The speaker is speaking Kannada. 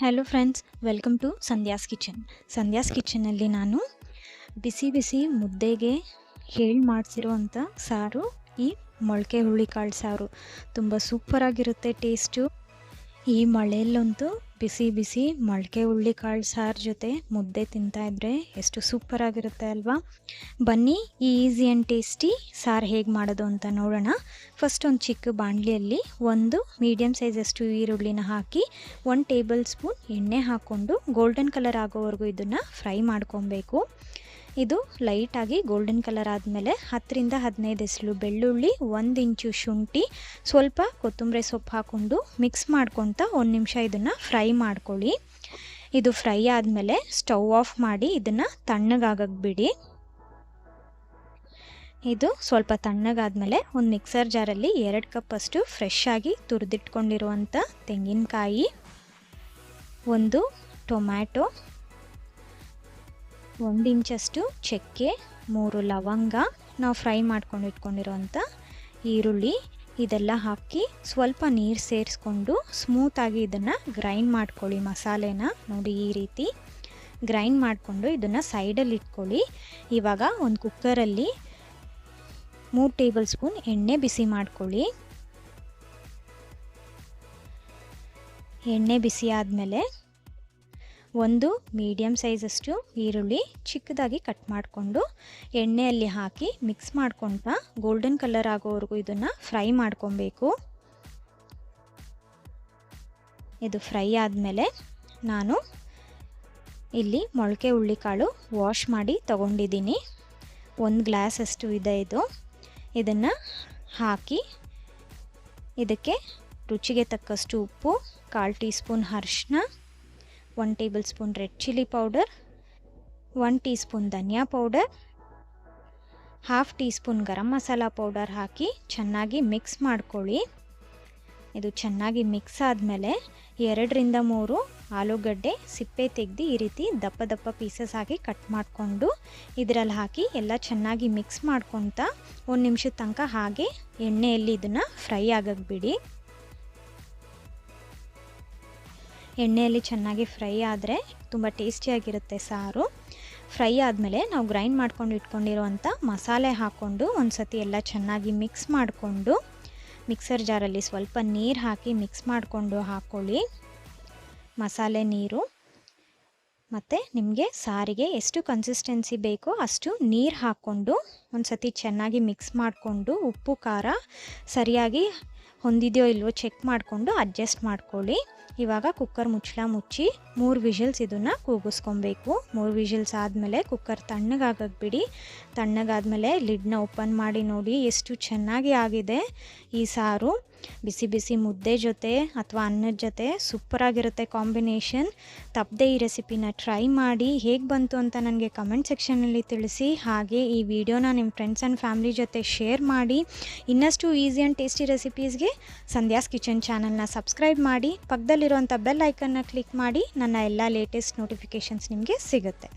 Hello friends welcome to Sandhya's kitchen Sandhya's ಕಿಚನಲ್ಲಿ ನಾನು ಬಿಸಿ ಬಿಸಿ ಮುದ್ದೆಗೆ ಹೇಳಿ ಮಾಡಿಸಿರುವಂಥ ಸಾರು ಈ ಮೊಳಕೆ ಹುರುಳಿಕಾಳು ಸಾರು. ತುಂಬ ಸೂಪರಾಗಿರುತ್ತೆ ಟೇಸ್ಟು ಈ ಮಳೆಯಲ್ಲಂತೂ ಬಿಸಿ ಬಿಸಿ ಮೊಳಕೆ ಹುರುಳಿಕಾಳು ಸಾರು ಜೊತೆ ಮುದ್ದೆ ತಿಂತಾಯಿದ್ರೆ ಎಷ್ಟು ಸೂಪರ್ ಆಗಿರುತ್ತೆ ಅಲ್ವಾ? ಬನ್ನಿ ಈ ಈಸಿ ಆ್ಯಂಡ್ ಟೇಸ್ಟಿ ಸಾರು ಹೇಗೆ ಮಾಡೋದು ಅಂತ ನೋಡೋಣ. ಫಸ್ಟ್ ಒಂದು ಚಿಕ್ಕ ಬಾಣಲಿಯಲ್ಲಿ ಒಂದು ಮೀಡಿಯಮ್ ಸೈಜಷ್ಟು ಈರುಳ್ಳಿನ ಹಾಕಿ ಒಂದು ಟೇಬಲ್ ಸ್ಪೂನ್ ಎಣ್ಣೆ ಹಾಕ್ಕೊಂಡು ಗೋಲ್ಡನ್ ಕಲರ್ ಆಗೋವರೆಗೂ ಇದನ್ನು ಫ್ರೈ ಮಾಡ್ಕೊಬೇಕು. ಇದು ಲೈಟಾಗಿ ಗೋಲ್ಡನ್ ಕಲರ್ ಆದಮೇಲೆ ಹತ್ತರಿಂದ ಹದಿನೈದು ಎಸಳು ಬೆಳ್ಳುಳ್ಳಿ, ಒಂದು ಇಂಚು ಶುಂಠಿ, ಸ್ವಲ್ಪ ಕೊತ್ತಂಬರಿ ಸೊಪ್ಪು ಹಾಕ್ಕೊಂಡು ಮಿಕ್ಸ್ ಮಾಡ್ಕೊತ ಒಂದು ನಿಮಿಷ ಇದನ್ನು ಫ್ರೈ ಮಾಡ್ಕೊಳ್ಳಿ. ಇದು ಫ್ರೈ ಆದಮೇಲೆ ಸ್ಟವ್ ಆಫ್ ಮಾಡಿ ಇದನ್ನು ತಣ್ಣಗಾಗಕ್ಕೆ ಬಿಡಿ ಇದು ಸ್ವಲ್ಪ ತಣ್ಣಗಾದಮೇಲೆ ಒಂದು ಮಿಕ್ಸರ್ ಜಾರಲ್ಲಿ ಎರಡು ಕಪ್ಪಷ್ಟು ಫ್ರೆಶ್ ಆಗಿ ತುರಿದಿಟ್ಕೊಂಡಿರುವಂಥ ತೆಂಗಿನಕಾಯಿ, ಒಂದು ಟೊಮ್ಯಾಟೊ ಒಂದು ಇಂಚಷ್ಟು ಚಕ್ಕೆ, ಮೂರು ಲವಂಗ, ನಾವು ಫ್ರೈ ಮಾಡ್ಕೊಂಡು ಇಟ್ಕೊಂಡಿರೋವಂಥ ಈರುಳ್ಳಿ ಇದೆಲ್ಲ ಹಾಕಿ ಸ್ವಲ್ಪ ನೀರು ಸೇರಿಸ್ಕೊಂಡು ಸ್ಮೂತಾಗಿ ಇದನ್ನು ಗ್ರೈಂಡ್ ಮಾಡ್ಕೊಳ್ಳಿ ಮಸಾಲೆನ. ನೋಡಿ ಈ ರೀತಿ ಗ್ರೈಂಡ್ ಮಾಡಿಕೊಂಡು ಇದನ್ನು ಸೈಡಲ್ಲಿ ಇಟ್ಕೊಳ್ಳಿ. ಇವಾಗ ಒಂದು ಕುಕ್ಕರಲ್ಲಿ ಮೂರು ಟೇಬಲ್ ಸ್ಪೂನ್ ಎಣ್ಣೆ ಬಿಸಿ ಮಾಡ್ಕೊಳ್ಳಿ. ಎಣ್ಣೆ ಬಿಸಿ ಆದಮೇಲೆ ಒಂದು ಮೀಡಿಯಮ್ ಸೈಜಷ್ಟು ಈರುಳ್ಳಿ ಚಿಕ್ಕದಾಗಿ ಕಟ್ ಮಾಡಿಕೊಂಡು ಎಣ್ಣೆಯಲ್ಲಿ ಹಾಕಿ ಮಿಕ್ಸ್ ಮಾಡ್ಕೊತ ಗೋಲ್ಡನ್ ಕಲರ್ ಆಗೋವರೆಗೂ ಇದನ್ನು ಫ್ರೈ ಮಾಡ್ಕೊಬೇಕು. ಇದು ಫ್ರೈ ಆದಮೇಲೆ ನಾನು ಇಲ್ಲಿ ಮೊಳಕೆ ಹುಳ್ಳಿಕಾಳು ವಾಶ್ ಮಾಡಿ ತಗೊಂಡಿದ್ದೀನಿ. ಒಂದು ಗ್ಲಾಸಷ್ಟು ಇದೆ ಇದು. ಇದನ್ನು ಹಾಕಿ ಇದಕ್ಕೆ ರುಚಿಗೆ ತಕ್ಕಷ್ಟು ಉಪ್ಪು, ಕಾಲು ಟೀ ಸ್ಪೂನ್ ಅರಿಶಿನ one tablespoon red chilli powder, one teaspoon ಧನಿಯಾ powder, half teaspoon garam masala powder ಹಾಕಿ ಚೆನ್ನಾಗಿ ಮಿಕ್ಸ್ ಮಾಡ್ಕೊಳ್ಳಿ. ಇದು ಚೆನ್ನಾಗಿ ಮಿಕ್ಸ್ ಆದಮೇಲೆ ಎರಡರಿಂದ ಮೂರು ಆಲೂಗಡ್ಡೆ ಸಿಪ್ಪೆ ತೆಗ್ದು ಈ ರೀತಿ ದಪ್ಪ ದಪ್ಪ ಪೀಸಸ್ ಹಾಕಿ ಕಟ್ ಮಾಡಿಕೊಂಡು ಇದರಲ್ಲಿ ಹಾಕಿ ಎಲ್ಲ ಚೆನ್ನಾಗಿ ಮಿಕ್ಸ್ ಮಾಡ್ಕೊತ ಒಂದು ನಿಮಿಷದ ತನಕ ಹಾಗೆ ಎಣ್ಣೆಯಲ್ಲಿ ಇದನ್ನು ಫ್ರೈ ಆಗಕ್ಕೆ ಬಿಡಿ. ಎಣ್ಣೆಯಲ್ಲಿ ಚೆನ್ನಾಗಿ ಫ್ರೈ ಆದರೆ ತುಂಬ ಟೇಸ್ಟಿಯಾಗಿರುತ್ತೆ ಸಾರು. ಫ್ರೈ ಆದಮೇಲೆ ನಾವು ಗ್ರೈಂಡ್ ಮಾಡ್ಕೊಂಡು ಇಟ್ಕೊಂಡಿರುವಂಥ ಮಸಾಲೆ ಹಾಕ್ಕೊಂಡು ಒಂದು ಸತಿ ಎಲ್ಲ ಚೆನ್ನಾಗಿ ಮಿಕ್ಸ್ ಮಾಡಿಕೊಂಡು, ಮಿಕ್ಸರ್ ಜಾರಲ್ಲಿ ಸ್ವಲ್ಪ ನೀರು ಹಾಕಿ ಮಿಕ್ಸ್ ಮಾಡಿಕೊಂಡು ಹಾಕ್ಕೊಳ್ಳಿ ಮಸಾಲೆ, ನೀರು. ಮತ್ತು ನಿಮಗೆ ಸಾರಿಗೆ ಎಷ್ಟು ಕನ್ಸಿಸ್ಟೆನ್ಸಿ ಬೇಕೋ ಅಷ್ಟು ನೀರು ಹಾಕ್ಕೊಂಡು ಒಂದು ಸತಿ ಚೆನ್ನಾಗಿ ಮಿಕ್ಸ್ ಮಾಡಿಕೊಂಡು ಉಪ್ಪು, ಖಾರ ಸರಿಯಾಗಿ ಹೊಂದಿದೆಯೋ ಇಲ್ವೋ ಚೆಕ್ ಮಾಡಿಕೊಂಡು ಅಡ್ಜಸ್ಟ್ ಮಾಡ್ಕೊಳ್ಳಿ. ಇವಾಗ ಕುಕ್ಕರ್ ಮುಚ್ಚಳ ಮುಚ್ಚಿ ಮೂರು ವಿಷಲ್ಸ್ ಇದನ್ನು ಕೂಗಿಸ್ಕೊಬೇಕು. ಮೂರು ವಿಷಲ್ಸ್ ಆದಮೇಲೆ ಕುಕ್ಕರ್ ತಣ್ಣಗಾಗಕ್ಕೆ ಬಿಡಿ. ತಣ್ಣಗಾದಮೇಲೆ ಲಿಡ್ನ ಓಪನ್ ಮಾಡಿ ನೋಡಿ ಎಷ್ಟು ಚೆನ್ನಾಗಿ ಆಗಿದೆ ಈ ಸಾರು. ಬಿಸಿ ಬಿಸಿ ಮುದ್ದೆ ಜೊತೆ ಅಥವಾ ಅನ್ನದ ಜೊತೆ ಸೂಪರಾಗಿರುತ್ತೆ ಕಾಂಬಿನೇಷನ್ ತಪ್ಪದೆ ಈ ರೆಸಿಪಿನ ಟ್ರೈ ಮಾಡಿ ಹೇಗೆ ಬಂತು ಅಂತ ನನಗೆ ಕಮೆಂಟ್ ಸೆಕ್ಷನಲ್ಲಿ ತಿಳಿಸಿ. ಹಾಗೆ ಈ ವಿಡಿಯೋನ ನಿಮ್ಮ ಫ್ರೆಂಡ್ಸ್ ಆ್ಯಂಡ್ ಫ್ಯಾಮ್ಲಿ ಜೊತೆ ಶೇರ್ ಮಾಡಿ. ಇನ್ನಷ್ಟು ಈಸಿ ಆ್ಯಂಡ್ ಟೇಸ್ಟಿ ರೆಸಿಪೀಸ್ಗೆ ಸಂಧ್ಯಾಸ್ ಕಿಚನ್ ಚಾನಲ್ನ ಸಬ್ಸ್ಕ್ರೈಬ್ ಮಾಡಿ. ಪಕ್ಕದಲ್ಲಿರುವಂಥ ಬೆಲ್ ಐಕನ್ನ ಕ್ಲಿಕ್ ಮಾಡಿ. ನನ್ನ ಎಲ್ಲ ಲೇಟೆಸ್ಟ್ ನೋಟಿಫಿಕೇಷನ್ಸ್ ನಿಮಗೆ ಸಿಗುತ್ತೆ.